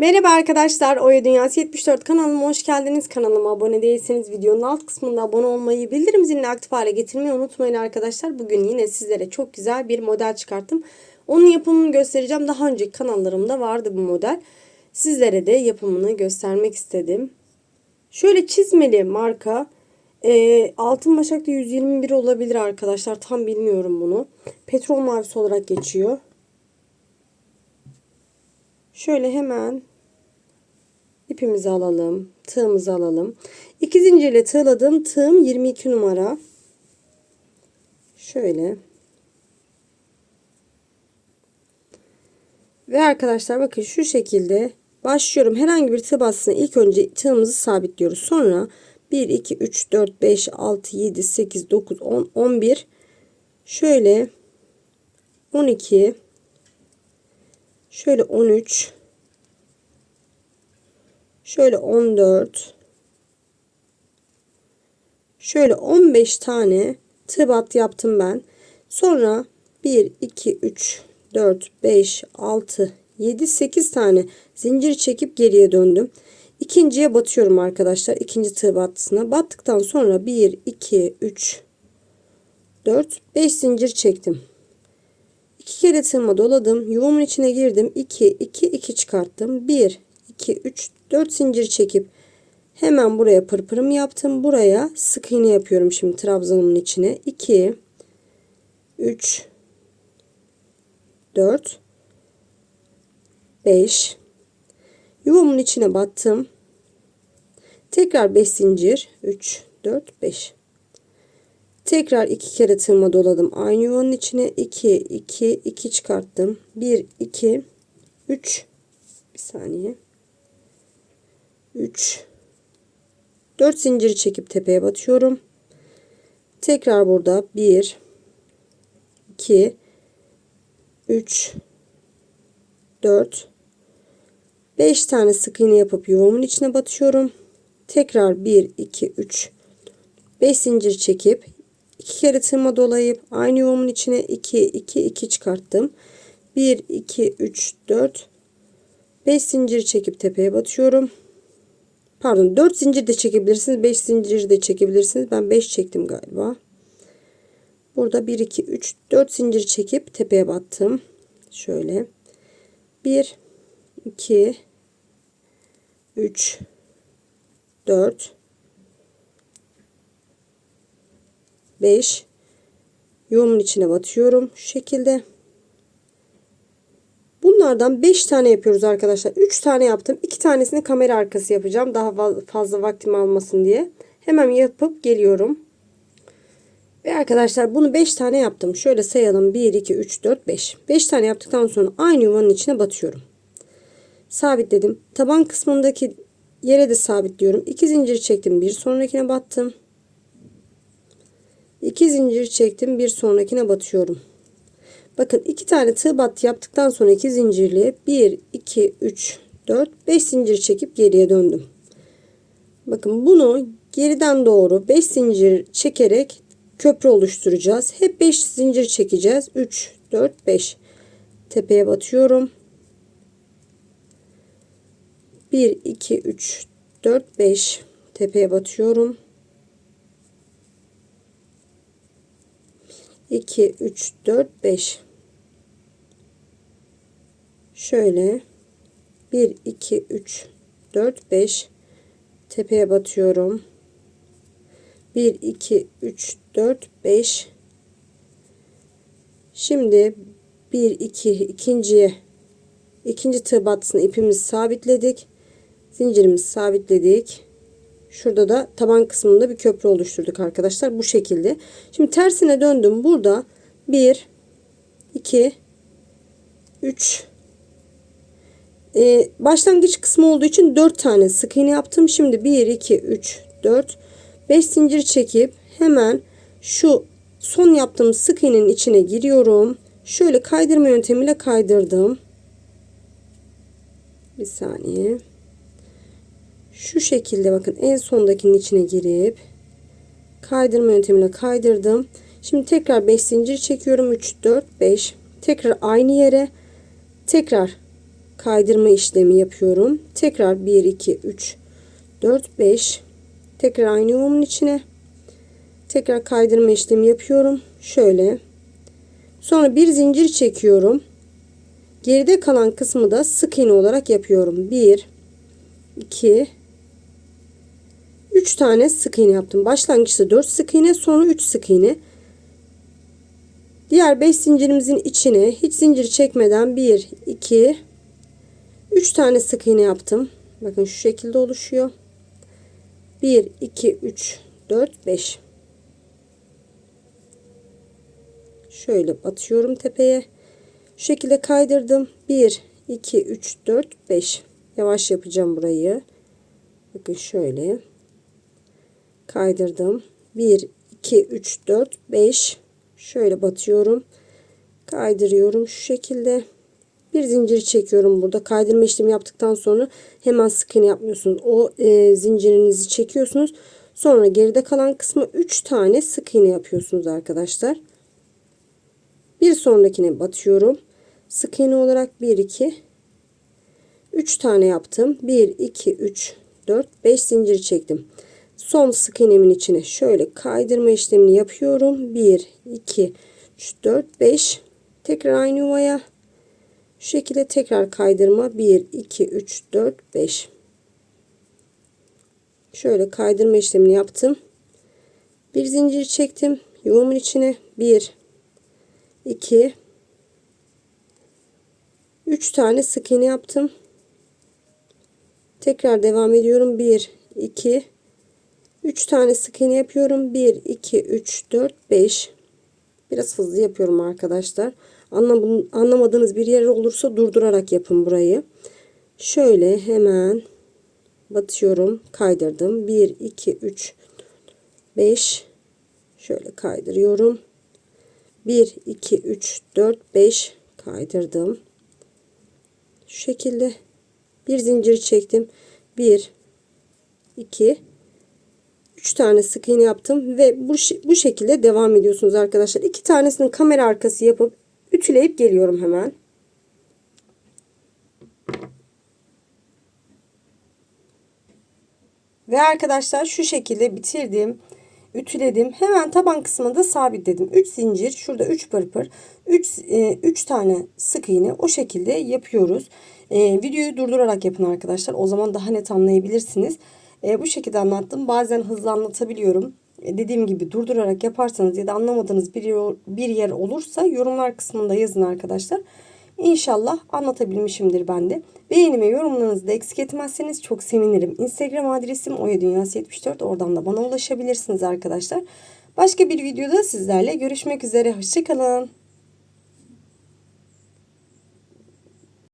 Merhaba arkadaşlar, Oya Dünyası 74 kanalıma hoş geldiniz. Kanalıma abone değilseniz videonun alt kısmında abone olmayı, bildirim zilini aktif hale getirmeyi unutmayın arkadaşlar. Bugün yine sizlere çok güzel bir model çıkarttım. Onun yapımını göstereceğim. Daha önceki kanallarımda vardı bu model. Sizlere de yapımını göstermek istedim. Şöyle çizmeli marka. E, altın başakta 121 olabilir arkadaşlar. Tam bilmiyorum bunu. Petrol mavisi olarak geçiyor. Şöyle hemen ipimizi alalım. Tığımızı alalım. İki zincirle tığladığım tığım 22 numara. Şöyle. Ve arkadaşlar bakın şu şekilde başlıyorum. Herhangi bir tığ bassına ilk önce tığımızı sabitliyoruz. Sonra 1, 2, 3, 4, 5, 6, 7, 8, 9, 10, 11. Şöyle 12 Şöyle 13. Şöyle 14. Şöyle 15 tane tığ battı yaptım ben. Sonra 1, 2, 3, 4, 5, 6, 7, 8 tane zincir çekip geriye döndüm. İkinciye batıyorum arkadaşlar. ikinci tığ. Battıktan sonra 1, 2, 3, 4, 5 zincir çektim. İki kere tığıma doladım. Yuvamın içine girdim. 2, 2, 2 çıkarttım. 1, 2, 3, 4 zincir çekip hemen buraya pırpırım yaptım. Buraya sık iğne yapıyorum şimdi trabzanımın içine. 2, 3, 4, 5. Yuvamın içine battım. Tekrar 5 zincir. 3, 4, 5. Tekrar iki kere tığıma doladım. Aynı yuvanın içine 2, 2, 2 çıkarttım. 1, 2, 3. Bir saniye. 3. 4 zinciri çekip tepeye batıyorum. Tekrar burada 1, 2, 3, 4, 5 tane sık iğne yapıp yuvamın içine batıyorum. Tekrar 1, 2, 3, 5 zincir çekip iki kere tığıma dolayıp aynı yuvamın içine 2 2 2 çıkarttım. 1 2 3 4 5 zincir çekip tepeye batıyorum. Pardon 4 zincir de çekebilirsiniz. 5 zincir de çekebilirsiniz. Ben 5 çektim galiba. Burada 1 2 3 4 zincir çekip tepeye battım. Şöyle. 1 2 3 4 5 yuvamın içine batıyorum şu şekilde bunlardan 5 tane yapıyoruz arkadaşlar. 3 tane yaptım. 2 tanesini kamera arkası yapacağım. Daha fazla vaktimi almasın diye. Hemen yapıp geliyorum. Ve arkadaşlar bunu 5 tane yaptım. Şöyle sayalım. 1 2 3 4 5 5 tane yaptıktan sonra aynı yuvanın içine batıyorum. Sabitledim. Taban kısmındaki yere de sabitliyorum. 2 zincir çektim. Bir sonrakine battım. 2 zincir çektim. Bir sonrakine batıyorum bakın iki tane tığ battı yaptıktan sonra iki zincirli 1 2 3 4 5 zincir çekip geriye döndüm. Bakın bunu geriden doğru 5 zincir çekerek köprü oluşturacağız. Hep 5 zincir çekeceğiz. 3 4 5 tepeye batıyorum. 1 2 3 4 5 tepeye batıyorum 2 3 4 5 şöyle. 1 2 3 4 5 tepeye batıyorum. 1 2 3 4 5 şimdi 1 2 ikinciye. İkinci tığ battısına ipimizi sabitledik. Zincirimizi sabitledik Şurada da taban kısmında bir köprü oluşturduk arkadaşlar. Bu şekilde. Şimdi tersine döndüm. Burada 1, 2, 3, ee, başlangıç kısmı olduğu için 4 tane sık iğne yaptım. Şimdi 1, 2, 3, 4, 5 zincir çekip hemen şu son yaptığım sık iğnenin içine giriyorum. Şöyle kaydırma yöntemiyle kaydırdım. Bir saniye. Şu şekilde bakın en sondakinin içine girip kaydırma yöntemiyle kaydırdım. Şimdi tekrar 5 zincir çekiyorum. 3, 4, 5. Tekrar aynı yere tekrar kaydırma işlemi yapıyorum. Tekrar 1 2 3 4 5 tekrar aynı yuvamın içine tekrar kaydırma işlemi yapıyorum. Şöyle. Sonra bir zincir çekiyorum. Geride kalan kısmı da sık iğne olarak yapıyorum. 1 2 3 tane sık iğne yaptım. Başlangıçta 4 sık iğne, sonra 3 sık iğne. Diğer 5 zincirimizin içine hiç zincir çekmeden 1 2 3 tane sık iğne yaptım. Bakın şu şekilde oluşuyor. 1 2 3 4 5 Şöyle batıyorum tepeye. Şu şekilde kaydırdım. 1 2 3 4 5 Yavaş yapacağım burayı. Bakın şöyle. Kaydırdım. 1 2 3 4 5 Şöyle batıyorum. Kaydırıyorum şu şekilde. Bir zincir çekiyorum burada. Kaydırma işlemi yaptıktan sonra hemen sık iğne yapmıyorsunuz. O e, zincirinizi çekiyorsunuz. Sonra geride kalan kısmı 3 tane sık iğne yapıyorsunuz arkadaşlar. Bir sonrakine batıyorum. Sık iğne olarak 1 2 3 tane yaptım. 1 2 3 4 5 zincir çektim. Son sık iğnemin içine şöyle kaydırma işlemini yapıyorum. 1 2 3 4 5 tekrar aynı yuvaya şu şekilde tekrar kaydırma 1 2 3 4 5 şöyle kaydırma işlemini yaptım. Bir zincir çektim. Yuvamın içine 1 2 3 tane sık iğne yaptım. Tekrar devam ediyorum. 1 2 3 tane sık iğne yapıyorum. 1 2 3 4 5 Biraz hızlı yapıyorum arkadaşlar. Anlam anlamadığınız bir yer olursa durdurarak yapın burayı. Şöyle hemen batıyorum. Kaydırdım. 1 2 3 5 şöyle kaydırıyorum. 1 2 3 4 5 kaydırdım. Şu şekilde bir zincir çektim. 1 2 3 tane sık iğne yaptım ve bu, bu şekilde devam ediyorsunuz arkadaşlar. 2 tanesini kamera arkası yapıp ütüleyip geliyorum hemen. Ve arkadaşlar şu şekilde bitirdim. Ütüledim. Hemen taban kısmında sabitledim. 3 zincir, şurada 3 pırpır, 3 3 tane sık iğne o şekilde yapıyoruz. E, videoyu durdurarak yapın arkadaşlar. O zaman daha net anlayabilirsiniz. E, bu şekilde anlattım. Bazen hızlı anlatabiliyorum. E, dediğim gibi durdurarak yaparsanız ya da anlamadığınız bir yer, bir yer olursa yorumlar kısmında yazın arkadaşlar. İnşallah anlatabilmişimdir ben de. Beğeni ve yorumlarınızı da eksik etmezseniz çok sevinirim. Instagram adresim oyadunyası74. Oradan da bana ulaşabilirsiniz arkadaşlar. Başka bir videoda sizlerle görüşmek üzere. Hoşçakalın.